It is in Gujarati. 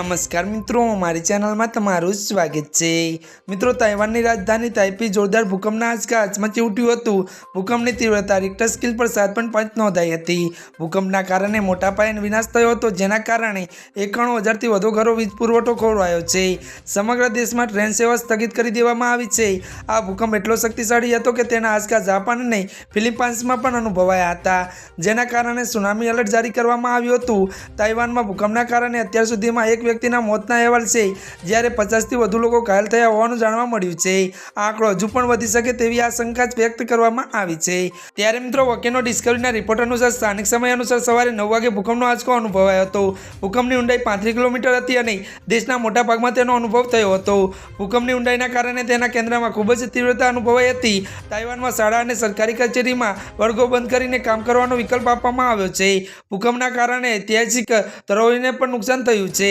નમસ્કાર મિત્રો, મારી ચેનલમાં તમારું સ્વાગત છે. મિત્રો, તાઇવાનની રાજધાની તાઇપી જોરદાર ભૂકંપના આંચકા આચમચી ઉઠ્યું હતું. ભૂકંપની તીવ્રતા રિક્ટર સ્કેલ પર સાત પોઈન્ટ પાંચ નોંધાઈ હતી. ભૂકંપના કારણે મોટા પાયે વિનાશ થયો હતો, જેના કારણે એકાણું હજારથી વધુ ઘરો વીજ પુરવઠો ખોરવાયો છે. સમગ્ર દેશમાં ટ્રેન સેવા સ્થગિત કરી દેવામાં આવી છે. આ ભૂકંપ એટલો શક્તિશાળી હતો કે તેના આંચકા જાપાન અને ફિલિપાઇન્સમાં પણ અનુભવાયા હતા, જેના કારણે સુનામી એલર્ટ જારી કરવામાં આવ્યું હતું. તાઇવાનમાં ભૂકંપના કારણે અત્યાર સુધીમાં એક વ્યક્તિના મોતના અહેવાલ છે. જ્યારે પચાસથી વધુ લોકો ઘાયલ થયા હોવાનું જાણવા મળ્યું છે. આંકડો હજુ પણ વધી શકે તેવી આશંકા વ્યક્ત કરવામાં આવી છે. ત્યારે મિત્રો વકીનો ડિસ્કવરીના રિપોર્ટ અનુસાર સ્થાનિક સમય અનુસાર સવારે નવ વાગે ભૂકંપનો આંચકો અનુભવાયો હતો. ભૂકંપની ઊંડાઈ પાંત્રીસ કિલોમીટર હતી અને દેશના મોટા ભાગમાં તેનો અનુભવ થયો હતો. ભૂકંપની ઊંડાઈના કારણે તેના કેન્દ્રમાં ખૂબ જ તીવ્રતા અનુભવાઈ હતી. તાઇવાનમાં શાળા અને સરકારી કચેરીમાં વર્ગો બંધ કરીને કામ કરવાનો વિકલ્પ આપવામાં આવ્યો છે. ભૂકંપના કારણે ઐતિહાસિક ધરોહરીને પણ નુકસાન થયું છે.